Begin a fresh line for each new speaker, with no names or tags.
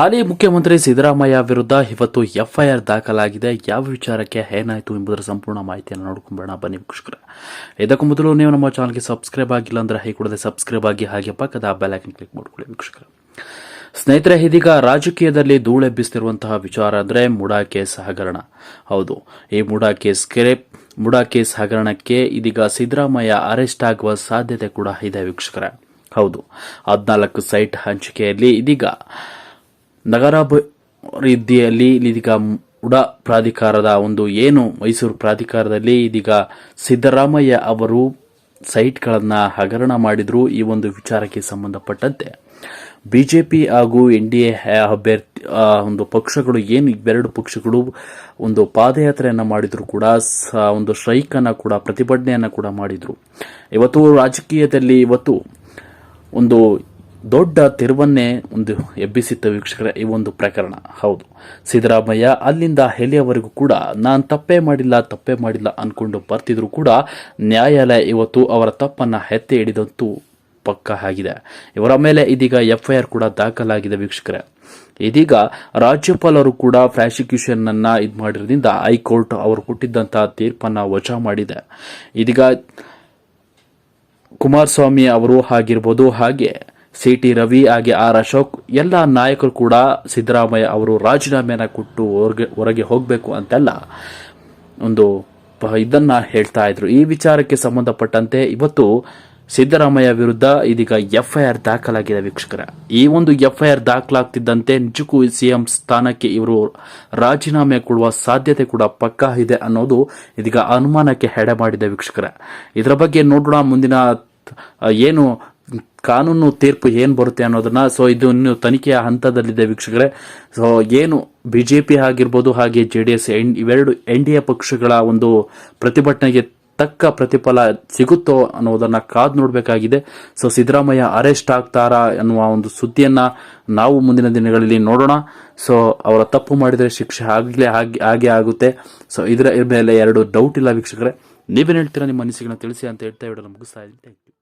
ಹಾಲಿ ಮುಖ್ಯಮಂತ್ರಿ ಸಿದ್ದರಾಮಯ್ಯ ವಿರುದ್ಧ ಇವತ್ತು ಎಫ್ಐಆರ್ ದಾಖಲಾಗಿದೆ. ಯಾವ ವಿಚಾರಕ್ಕೆ ಏನಾಯಿತು ಎಂಬುದರ ಸಂಪೂರ್ಣ ಮಾಹಿತಿಯನ್ನು ನೋಡ್ಕೊಂಬೋಣ ಬನ್ನಿ ವೀಕ್ಷಕರೇ. ಇದಕ್ಕೂ ಮೊದಲು ನೀವು ನಮ್ಮ ಚಾನಲ್ಗೆ ಸಬ್ಸ್ಕ್ರೈಬ್ ಆಗಿಲ್ಲ ಅಂದ್ರೆ ಹೈ ಕೂಡದೆ ಸಬ್ಸ್ಕ್ರೈಬ್ ಆಗಿ ಹಾಗೆ ಪಕ್ಕದ ಬೆಲ್ ಐಕನ್ ಕ್ಲಿಕ್ ಮಾಡ್ಕೊಳ್ಳಿ ವೀಕ್ಷಕರೇ. ಸ್ನೇಹಿತರೆ, ಇದೀಗ ರಾಜಕೀಯದಲ್ಲಿ ಧೂಳೆಬ್ಬಿಸ್ತಿರುವಂತಹ ವಿಚಾರ ಅಂದ್ರೆ ಮುಡಾ ಕೇಸ್ ಹಗರಣ. ಹೌದು, ಈ ಮುಡಾ ಕೇಸ್ ಕೆರೆ, ಮುಡಾ ಕೇಸ್ ಹಗರಣಕ್ಕೆ ಇದೀಗ ಸಿದ್ದರಾಮಯ್ಯ ಅರೆಸ್ಟ್ ಆಗುವ ಸಾಧ್ಯತೆ ಕೂಡ ಇದೆ ವೀಕ್ಷಕರೇ. ಹೌದು, ಹದಿನಾಲ್ಕು ಸೈಟ್ ಹಂಚಿಕೆಯಲ್ಲಿ ಇದೀಗ ನಗರಾಭಿವೃದ್ಧಿಯಲ್ಲಿ ಇದೀಗ ಉಡಾ ಪ್ರಾಧಿಕಾರದ ಒಂದು ಏನು ಮೈಸೂರು ಪ್ರಾಧಿಕಾರದಲ್ಲಿ ಇದೀಗ ಸಿದ್ದರಾಮಯ್ಯ ಅವರು ಸೈಟ್ಗಳನ್ನು ಹಗರಣ ಮಾಡಿದ್ರು ಈ ಒಂದು ವಿಚಾರಕ್ಕೆ ಸಂಬಂಧಪಟ್ಟಂತೆ. ಬಿಜೆಪಿ ಹಾಗೂ ಎನ್ ಡಿ ಎ ಅಭ್ಯರ್ಥಿ ಒಂದು ಪಕ್ಷಗಳು ಏನು ಇವೆರಡು ಪಕ್ಷಗಳು ಒಂದು ಪಾದಯಾತ್ರೆಯನ್ನು ಮಾಡಿದ್ರು ಕೂಡ ಒಂದು ಸ್ಟ್ರೈಕ್ ಅನ್ನು ಕೂಡ, ಪ್ರತಿಭಟನೆಯನ್ನು ಕೂಡ ಮಾಡಿದ್ರು. ಇವತ್ತು ರಾಜಕೀಯದಲ್ಲಿ ಇವತ್ತು ಒಂದು ದೊಡ್ಡ ತಿರುವನ್ನೇ ಒಂದು ಎಬ್ಬಿಸಿತ್ತು ವೀಕ್ಷಕರ, ಈ ಒಂದು ಪ್ರಕರಣ. ಹೌದು. ಸಿದ್ದರಾಮಯ್ಯ ಅಲ್ಲಿಂದ ಹೆಲಿಯವರೆಗೂ ಕೂಡ ನಾನು ತಪ್ಪೇ ಮಾಡಿಲ್ಲ ತಪ್ಪೇ ಮಾಡಿಲ್ಲ ಅನ್ಕೊಂಡು ಬರ್ತಿದ್ರು ಕೂಡ ನ್ಯಾಯಾಲಯ ಇವತ್ತು ಅವರ ತಪ್ಪನ್ನು ಎತ್ತಿ ಹಿಡಿದಂತೂ ಪಕ್ಕ ಆಗಿದೆ. ಇವರ ಮೇಲೆ ಇದೀಗ ಎಫ್ಐಆರ್ ಕೂಡ ದಾಖಲಾಗಿದೆ ವೀಕ್ಷಕರೇ. ಇದೀಗ ರಾಜ್ಯಪಾಲರು ಕೂಡ ಪ್ರಾಸಿಕ್ಯೂಷನ್ ಅನ್ನ ಇದು ಮಾಡಿರೋದ್ರಿಂದ ಹೈಕೋರ್ಟ್ ಅವರು ಕೊಟ್ಟಿದ್ದಂತಹ ತೀರ್ಪನ್ನ ವಜಾ ಮಾಡಿದೆ. ಇದೀಗ ಕುಮಾರಸ್ವಾಮಿ ಅವರು ಆಗಿರ್ಬೋದು ಹಾಗೆ ಸಿ ಟಿ ರವಿ ಹಾಗೆ ಆರ್ ಅಶೋಕ್, ಎಲ್ಲ ನಾಯಕರು ಕೂಡ ಸಿದ್ದರಾಮಯ್ಯ ಅವರು ರಾಜೀನಾಮೆನ ಕೊಟ್ಟು ಹೊರಗೆ ಹೊರಗೆ ಹೋಗಬೇಕು ಅಂತೆಲ್ಲ ಒಂದು ಇದನ್ನ ಹೇಳ್ತಾ ಇದ್ರು. ಈ ವಿಚಾರಕ್ಕೆ ಸಂಬಂಧಪಟ್ಟಂತೆ ಇವತ್ತು ಸಿದ್ದರಾಮಯ್ಯ ವಿರುದ್ಧ ಇದೀಗ ಎಫ್ಐಆರ್ ದಾಖಲಾಗಿದೆ ವೀಕ್ಷಕರ. ಈ ಒಂದು ಎಫ್ಐಆರ್ ದಾಖಲಾಗ್ತಿದ್ದಂತೆ ನಿಜಕ್ಕೂ ಸಿಎಂ ಸ್ಥಾನಕ್ಕೆ ಇವರು ರಾಜೀನಾಮೆ ಕೊಡುವ ಸಾಧ್ಯತೆ ಕೂಡ ಪಕ್ಕಾ ಇದೆ ಅನ್ನೋದು ಇದೀಗ ಅನುಮಾನಕ್ಕೆ ಹೆಡೆ ಮಾಡಿದೆ ವೀಕ್ಷಕರ. ಇದರ ಬಗ್ಗೆ ನೋಡೋಣ ಮುಂದಿನ ಏನು ಕಾನೂನು ತೀರ್ಪು ಏನು ಬರುತ್ತೆ ಅನ್ನೋದನ್ನ ಸೊ ಇದು ಇನ್ನು ತನಿಖೆಯ ಹಂತದಲ್ಲಿದೆ ವೀಕ್ಷಕರೇ. ಸೊ ಏನು ಬಿಜೆಪಿ ಆಗಿರ್ಬೋದು ಹಾಗೆ ಜೆ ಡಿ ಎಸ್ ಇವೆರಡು ಎನ್ ಡಿ ಎ ಪಕ್ಷಗಳ ಒಂದು ಪ್ರತಿಭಟನೆಗೆ ತಕ್ಕ ಪ್ರತಿಫಲ ಸಿಗುತ್ತೋ ಅನ್ನೋದನ್ನ ಕಾದು ನೋಡಬೇಕಾಗಿದೆ. ಸೊ ಸಿದ್ದರಾಮಯ್ಯ ಅರೆಸ್ಟ್ ಆಗ್ತಾರಾ ಅನ್ನುವ ಒಂದು ಸುದ್ದಿಯನ್ನ ನಾವು ಮುಂದಿನ ದಿನಗಳಲ್ಲಿ ನೋಡೋಣ. ಸೊ ಅವರ ತಪ್ಪು ಮಾಡಿದರೆ ಶಿಕ್ಷೆ ಆಗಲೇ ಹಾಗೆ ಹಾಗೆ ಆಗುತ್ತೆ. ಸೊ ಇದರ ಮೇಲೆ ಎರಡು ಡೌಟ್ ಇಲ್ಲ ವೀಕ್ಷಕರೇ. ನೀವೇನು ಹೇಳ್ತೀರಾ ನಿಮ್ಮ ಅನಿಸಿಕೆನ ತಿಳಿಸಿ ಅಂತ ಹೇಳ್ತಾ ವಿಡಿಯೋನ ಮುಗಿಸ್ತಾ ಇದ್ದೀನಿ. Thank you